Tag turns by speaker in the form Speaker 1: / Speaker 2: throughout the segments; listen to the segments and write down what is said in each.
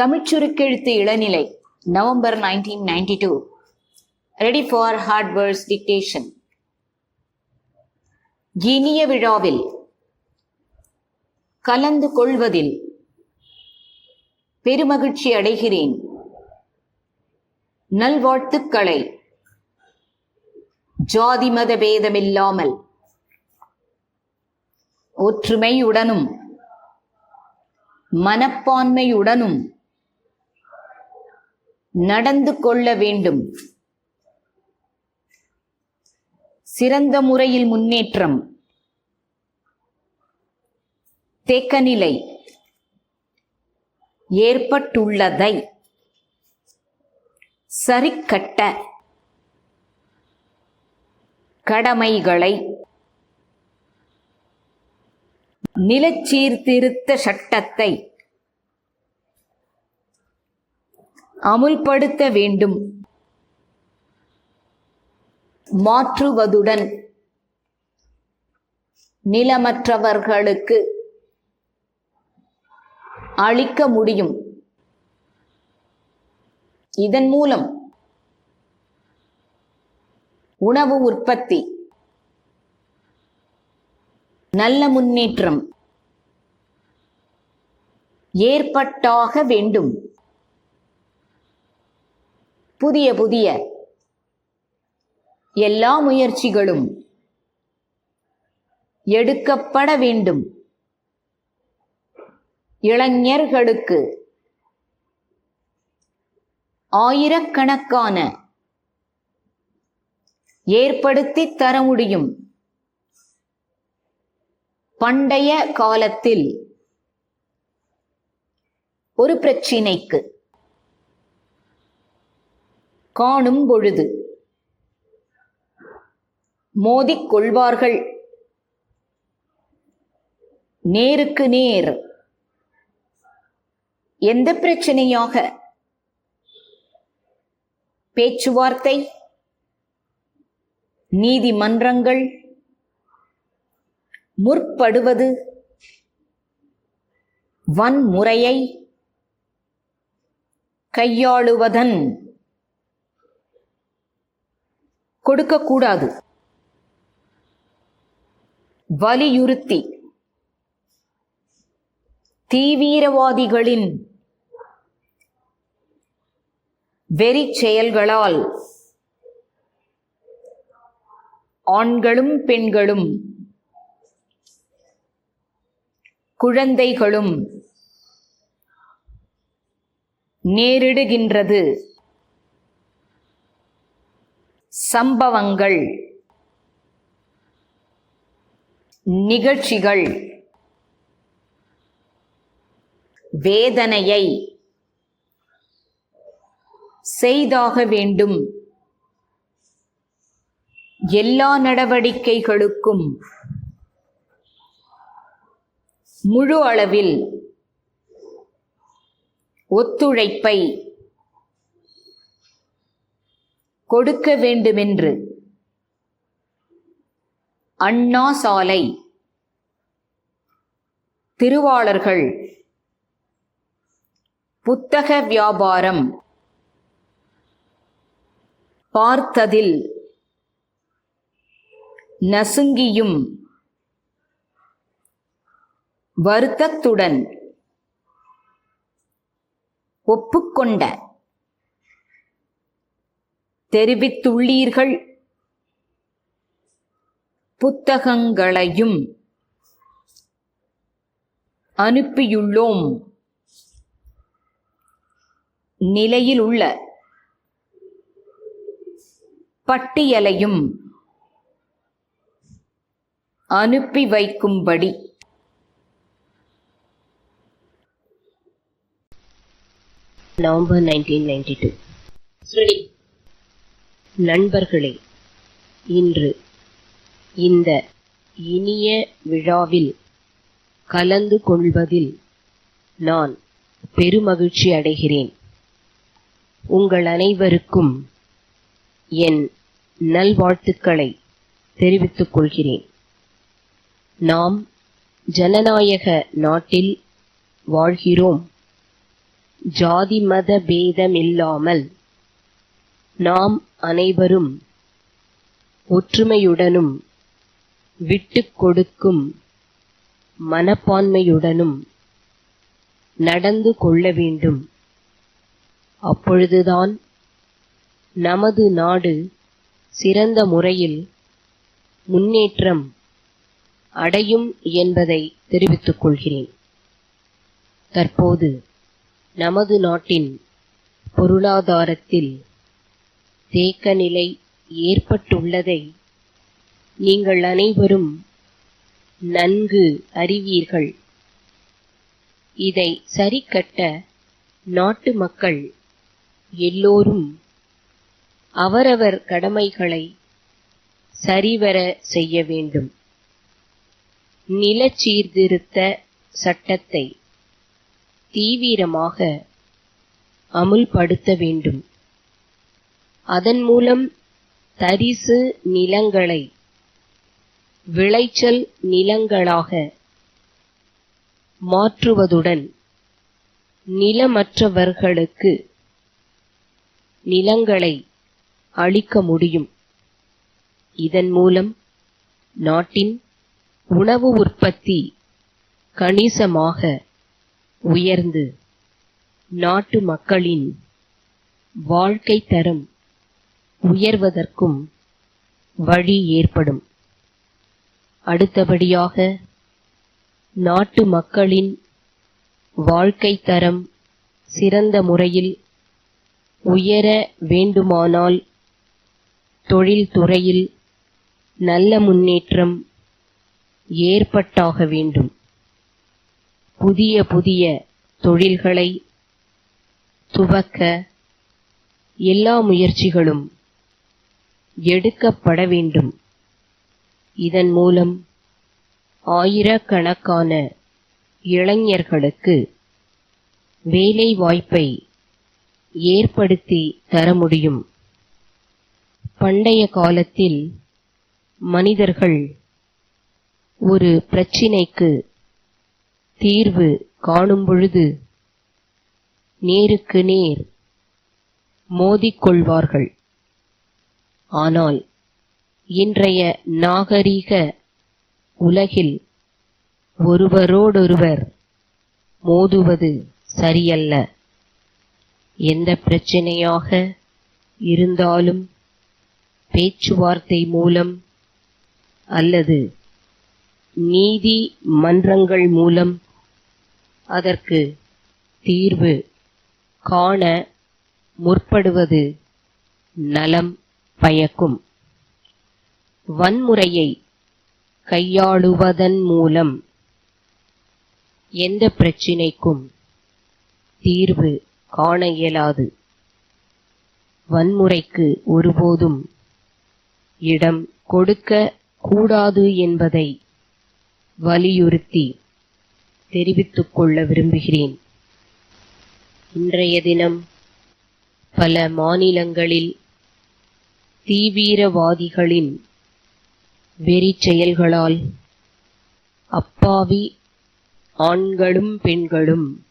Speaker 1: தமிழ்ச்சுருக்கெழுத்து இளநிலை November nineteen ninety two ready for hard words dictation இனிய விழாவில் கலந்து கொள்வதில் பெருமகிழ்ச்சி அடைகிறேன். நல்வாழ்த்துக்களை. ஜாதி மத பேதமில்லாமல் ஒற்றுமையுடனும் மனப்பான்மையுடனும் நடந்து கொள்ள வேண்டும். சிறந்த முறையில் முன்னேற்றம். தேக்கநிலை. ஏற்பட்டுள்ளதை சரிக்கட்ட கடமைகளை நிலச்சீர்திருத்த சட்டத்தை அமுல்படுத்த வேண்டும். மாற்றுவதுடன் நிலமற்றவர்களுக்கு அளிக்க முடியும். இதன் மூலம் உணவு உற்பத்தி நல்ல முன்னேற்றம் ஏற்பட்டாக வேண்டும். புதிய புதிய எல்லா முயற்சிகளும் எடுக்கப்பட வேண்டும். இளைஞர்களுக்கு ஆயிரக்கணக்கான ஏற்படுத்தி தர முடியும். பண்டைய காலத்தில் ஒரு பிரச்சினைக்கு காணும் பொழுது. மோதிக் கொள்வார்கள். நேருக்கு நேர். எந்த பிரச்சனையாக? பேச்சுவார்த்தை. நீதிமன்றங்கள். முற்படுவது. வன்முறையை. கையாளுவதன். கொடுக்கக்கூடாது. வலியுறுத்தி. தீவிரவாதிகளின் வெறி செயல்களால் ஆண்களும் பெண்களும் குழந்தைகளும் நேரிடுகின்றது. சம்பவங்கள் நிகழ்ச்சிகள் வேதனையை செய்தாக வேண்டும். எல்லா நடவடிக்கைகளுக்கும் முழு அளவில் ஒத்துழைப்பை கொடுக்க வேண்டுமென்று. அண்ணா சாலை. திருவாளர்கள். புத்தக வியாபாரம். பார்த்ததில். நசுங்கியும். வருத்தத்துடன். ஒப்புக்கொண்ட. தெரிவித்துள்ளீர்கள். புத்தகங்களையும் அனுப்பியுள்ளோம். நிலையில் உள்ள பட்டியலையும் அனுப்பி வைக்கும்படி.
Speaker 2: நவம்பர் நைன்டீன் நைன்டி டூ நண்பர்களே இன்று இந்த இனிய விழாவில் கலந்து கொள்வதில் நான் பெருமகிழ்ச்சி அடைகிறேன். உங்கள் அனைவருக்கும் என் நல்வாழ்த்துக்களை தெரிவித்துக் கொள்கிறேன். நாம் ஜனநாயக நாட்டில் வாழ்கிறோம். ஜாதி மத பேதமில்லாமல் நாம் அனைவரும் ஒற்றுமையுடனும் விட்டுக் கொடுக்கும் மனப்பான்மையுடனும் நடந்து கொள்ள வேண்டும். அப்பொழுதுதான் நமது நாடு சிறந்த முறையில் முன்னேற்றம் அடையும் என்பதை தெரிவித்துக் கொள்கிறேன். தற்போது நமது நாட்டின் பொருளாதாரத்தில் தேக்க நிலை ஏற்பட்டுள்ளதை நீங்கள் அனைவரும் நன்கு அறிவீர்கள். இதை சரிக்கட்ட நாட்டு மக்கள் எல்லோரும் அவரவர் கடமைகளை சரிவர செய்ய வேண்டும். நிலச்சீர்திருத்த சட்டத்தை தீவிரமாக அமுல்படுத்த வேண்டும். அதன் மூலம் தரிசு நிலங்களை விளைச்சல் நிலங்களாக மாற்றுவதுடன் நிலமற்றவர்களுக்கு நிலங்களை அளிக்க முடியும். இதன் மூலம் நாட்டின் உணவு உற்பத்தி கணிசமாக உயர்ந்து நாட்டு மக்களின் வாழ்க்கை தரம் உயர்வதற்கும் வழி ஏற்படும். அடுத்தபடியாக நாட்டு மக்களின் வாழ்க்கை தரம் சிறந்த முறையில் உயர வேண்டுமானால் தொழில்துறையில் நல்ல முன்னேற்றம் ஏற்பட்டாக வேண்டும். புதிய புதிய தொழில்களை துவக்க எல்லா முயற்சிகளும் எடுக்கப்பட வேண்டும். இதன் மூலம் ஆயிரக்கணக்கான இளைஞர்களுக்கு வேலை வாய்ப்பை ஏற்படுத்தி தர முடியும். பண்டைய காலத்தில் மனிதர்கள் ஒரு பிரச்சினைக்கு தீர்வு காணும் பொழுது நேருக்கு நேர் மோதிக்கொள்வார்கள் ஆனால் இன்றைய நாகரிக உலகில் ஒருவரோடொருவர் மோதுவது சரியல்ல. எந்த பிரச்சனையாக இருந்தாலும் பேச்சுவார்த்தை மூலம் அல்லது நீதி மன்றங்கள் மூலம் அதற்கு தீர்வு காண முற்படுவது நலம் பயக்கும். வன்முறையை கையாளுவதன் மூலம் எந்த பிரச்சினைக்கும் தீர்வு காண இயலாது. வன்முறைக்கு ஒருபோதும் இடம் கொடுக்க கூடாது என்பதை வலியுறுத்தி தெரிவித்துக் கொள்ள விரும்புகிறேன். இன்றைய தினம் பல மாநிலங்களில் தீவிரவாதிகளின் வெறி செயல்களால் அப்பாவி ஆண்களும் பெண்களும்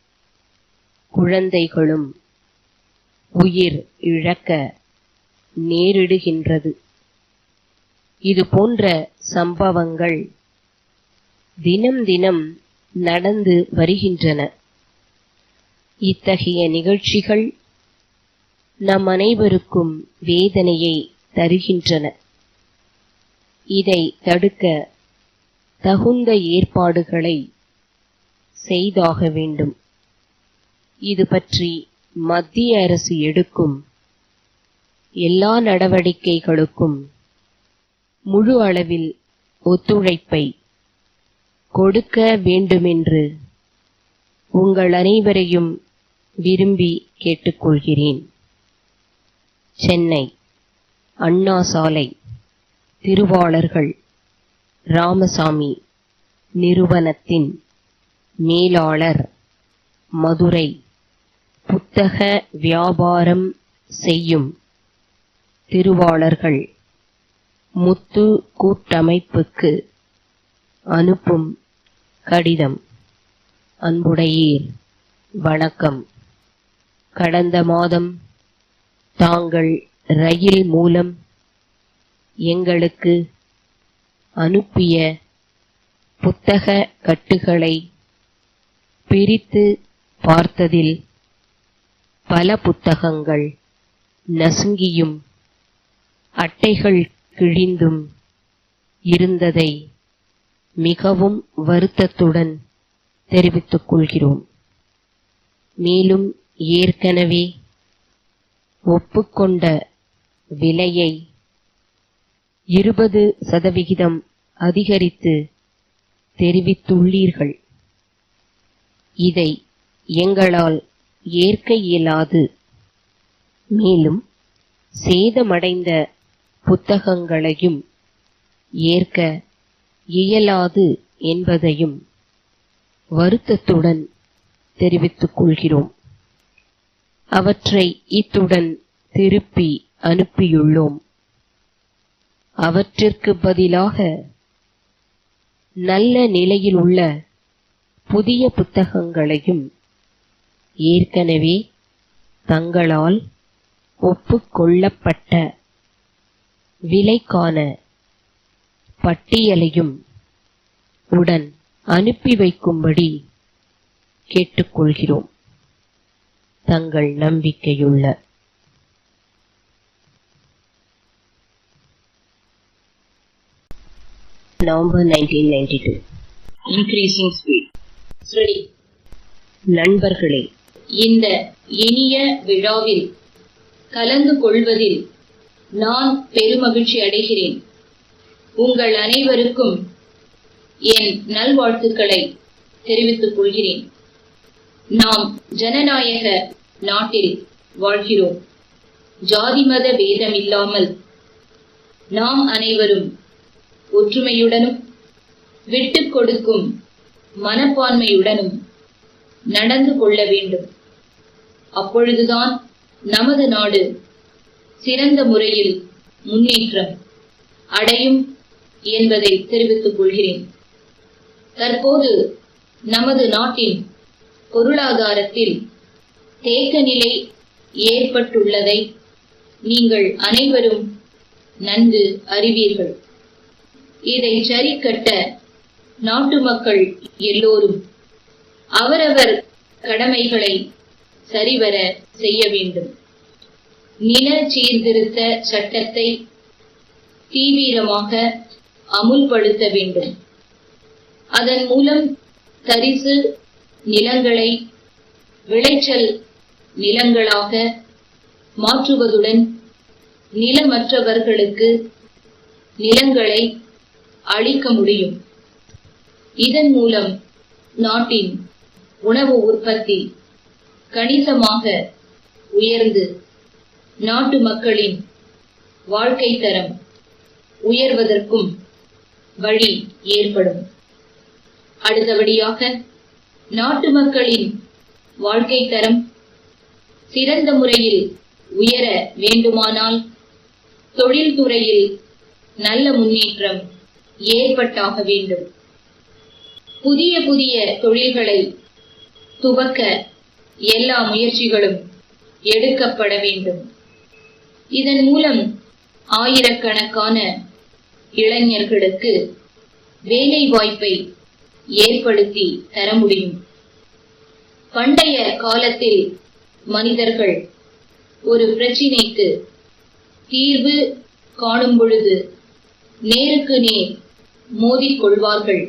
Speaker 2: குழந்தைகளும் உயிர் இழக்க நேரிடுகின்றது. இது போன்ற சம்பவங்கள் தினம் தினம் நடந்து வருகின்றன. இத்தகைய நிகழ்ச்சிகள் நம் அனைவருக்கும் வேதனையை தருகின்றன. இதை தடுக்க தகுந்த ஏற்பாடுகளை செய்தாக வேண்டும். இது பற்றி மத்திய அரசு எடுக்கும் எல்லா நடவடிக்கைகளுக்கும் முழு அளவில் ஒத்துழைப்பை கொடுக்க வேண்டுமென்று உங்கள் அனைவரையும் விரும்பி கேட்டுக்கொள்கிறேன். சென்னை. அண்ணா சாலை திருவாளர்கள் ராமசாமி நிறுவனத்தின் மேலாளர் மதுரை புத்தக வியாபாரம் செய்யும் திருவாளர்கள் முத்து கூட்டமைப்புக்கு அனுப்பும் கடிதம். அன்புடையீர் வணக்கம். கடந்த மாதம் தாங்கள் ரயில் மூலம் எங்களுக்கு அனுப்பிய புத்தக கட்டுகளை பிரித்து பார்த்ததில் பல புத்தகங்கள் நசுங்கியும் அட்டைகள் கிழிந்தும் இருந்ததை மிகவும் வருத்தத்துடன் தெரிவித்துக் கொள்கிறோம். மேலும் ஏற்கனவே ஒப்புக்கொண்ட விலையை இருபது சதவிகிதம் அதிகரித்து தெரிவித்துள்ளீர்கள். இதை எங்களால் ஏற்க இயலாது. மேலும் சேதமடைந்த புத்தகங்களையும் ஏற்க இயலாது என்பதையும் வருத்தத்துடன் தெரிவித்துக் கொள்கிறோம். அவற்றை இத்துடன் திருப்பி அனுப்பியுள்ளோம். அவற்றிற்கு பதிலாக நல்ல நிலையில் உள்ள புதிய புத்தகங்களையும் ஏற்கனவே தங்களால் ஒப்புக்கொள்ளப்பட்ட விலைக்கான பட்டியலையும் உடன் அனுப்பி வைக்கும்படி கேட்டுக்கொள்கிறோம். தங்கள் நம்பிக்கையுள்ள November nineteen ninety two
Speaker 3: increasing speed. Ready.
Speaker 2: நண்பர்களே
Speaker 3: இந்த இனிய விழாவில் கலந்து கொள்வதில் நான் பெருமகிழ்ச்சி அடைகிறேன் உங்கள் அனைவருக்கும் என் நல்வாழ்த்துக்களை தெரிவித்துக் கொள்கிறேன் நாம் ஜனநாயக நாட்டில் வாழ்கிறோம் ஜாதி மத பேதமில்லாமல் நாம் அனைவரும் ஒற்றுமையுடனும் விட்டுக் கொடுக்கும் மனப்பான்மையுடனும் நடந்து கொள்ள வேண்டும். அப்பொழுதுதான் நமது நாடு சிறந்த முறையில் முன்னேற்றம் அடையும் என்பதை தெரிவித்துக் கொள்கிறேன். தற்போது நமது நாட்டின் பொருளாதாரத்தில் தேக்க நிலை ஏற்பட்டுள்ளதை நீங்கள் அனைவரும் நன்கு அறிவீர்கள். இதை சரிக்கட்ட நாட்டு மக்கள் எல்லோரும் அவரவர் கடமைகளை சரிவர செய்ய வேண்டும். நில சீர்திருத்த சட்டத்தை தீவிரமாக அமுல்படுத்த வேண்டும். அதன் மூலம் தரிசு நிலங்களை விளைச்சல் நிலங்களாக மாற்றுவதுடன் நிலமற்றவர்களுக்கு நிலங்களை அளிக்க முடியும். இதன் மூலம் நாட்டின் உணவு உற்பத்தி கணிசமாக உயர்ந்து நாட்டு மக்களின் வாழ்க்கை தரம் உயர்வதற்கும் வழி ஏற்படும். அடுத்தபடியாக நாட்டு மக்களின் வாழ்க்கை தரம் சிறந்த முறையில் உயர வேண்டுமானால் தொழில்துறையில் நல்ல முன்னேற்றம் ஏற்பட்டாக வேண்டும். புதிய புதிய தொழில்களை துவக்க எல்லா முயற்சிகளும் எடுக்கப்பட வேண்டும். இதன் மூலம் ஆயிரக்கணக்கான இளைஞர்களுக்கு வேலை வாய்ப்பை ஏற்படுத்தி தர முடியும். பண்டைய காலத்தில் மனிதர்கள் ஒரு பிரச்சினைக்கு தீர்வு காணும் பொழுது நேருக்கு நேர் மோதிக்கொள்வார்கள்.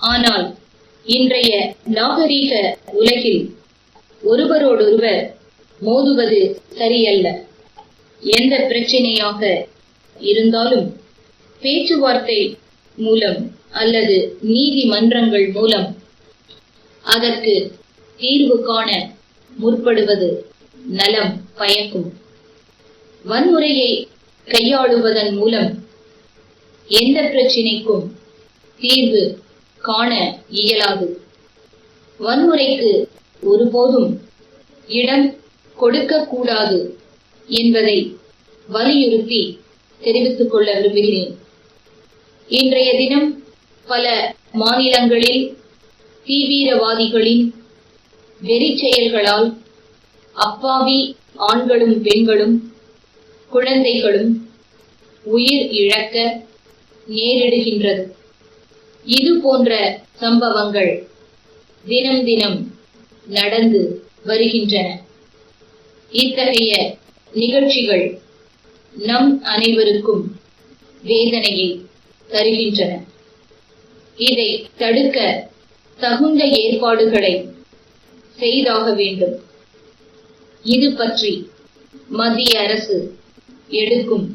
Speaker 3: ஆனால் இன்றைய நாகரீக உலகில் ஒருவரோடொருவர் மோதுவது சரியல்ல. எந்த பிரச்சனையாக இருந்தாலும் பேச்சுவார்த்தை மூலம் அல்லது நீதிமன்றங்கள் மூலம் அதற்கு தீர்வு காண முற்படுவது நலம் பயக்கும். வன்முறையை கையாளுவதன் மூலம் எந்த பிரச்சினைக்கும் தீர்வு காண இயலாது. வன்முறைக்கு ஒருபோதும் இடம் கொடுக்க கூடாது என்பதை வலியுறுத்தி தெரிவித்துக் கொள்ள விரும்புகிறேன். இன்றைய தினம் பல மாநிலங்களில் தீவிரவாதிகளின் வெறி செயல்களால் அப்பாவி ஆண்களும் பெண்களும் குழந்தைகளும் உயிர் இழக்க நேரிடுகின்றது. இது போன்ற சம்பவங்கள் தினம் தினம் நடந்து வருகின்றன. இத்தகைய நிகழ்ச்சிகள் நம் அனைவருக்கும் வேதனையை தருகின்றன. இதை தடுக்க தகுந்த ஏற்பாடுகளை செய்தாக வேண்டும். இது பற்றி மத்திய அரசு எடுக்கும்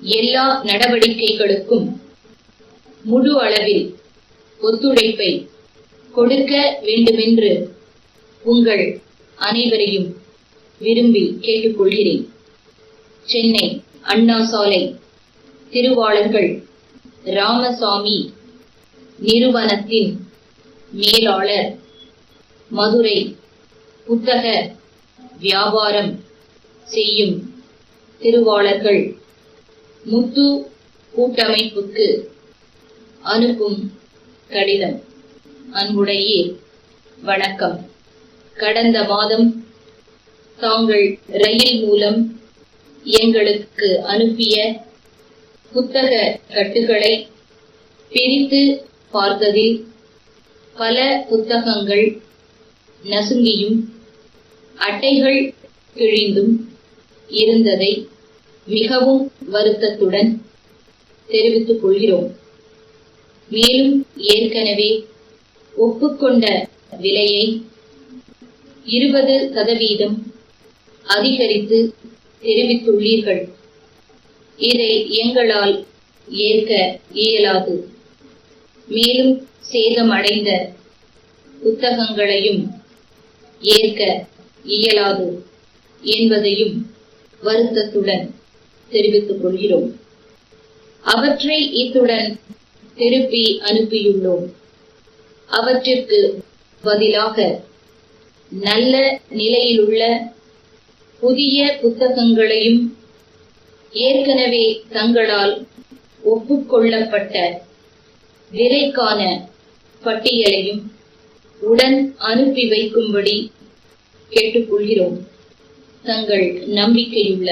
Speaker 3: எல்லா நடவடிக்கைகளுக்கும் முழு அளவில் ஒத்துழைப்பை கொடுக்க வேண்டுமென்று உங்கள் அனைவரையும் விரும்பி கேட்டுக்கொள்கிறேன். சென்னை அண்ணா சாலை திருவாளர்கள் ராமசாமி நிறுவனத்தின் மேலாளர் மதுரை புத்தக வியாபாரம் செய்யும் திருவாளர்கள் முத்து கூட்டமைப்புக்கு அனுப்பும் கடிதம். அன்புடைய வணக்கம். கடந்த மாதம் தாங்கள் ரயில் மூலம் எங்களுக்கு அனுப்பிய புத்தக கட்டுகளை பிரித்து பார்த்ததில் பல புத்தகங்கள் நசுங்கியும் அட்டைகள் கிழிந்தும் இருந்ததை மிகவும் வருத்தத்துடன் தெரிவித்துக் கொள்கிறோம். மேலும் ஏற்கனவே ஒப்புக்கொண்ட விலையை இருபது சதவீதம் அதிகரித்து தெரிவித்துள்ளீர்கள். இதை எங்களால் ஏற்க இயலாது. மேலும் சேதமடைந்த புத்தகங்களையும் ஏற்க இயலாது என்பதையும் வருத்தத்துடன் தெரிவித்துக் கொள்கிறோம். அவற்றை இத்துடன் திருப்பி அனுப்பியுள்ளோம். அவற்றிற்கு பதிலாக நல்ல நிலையிலுள்ள புதிய புத்தகங்களையும் ஏற்கனவே தங்களால் ஒப்புக்கொள்ளப்பட்ட விலைக்கான பட்டியலையும் உடன் அனுப்பி வைக்கும்படி கேட்டுக்கொள்கிறோம். தங்கள் நம்பிக்கையுள்ள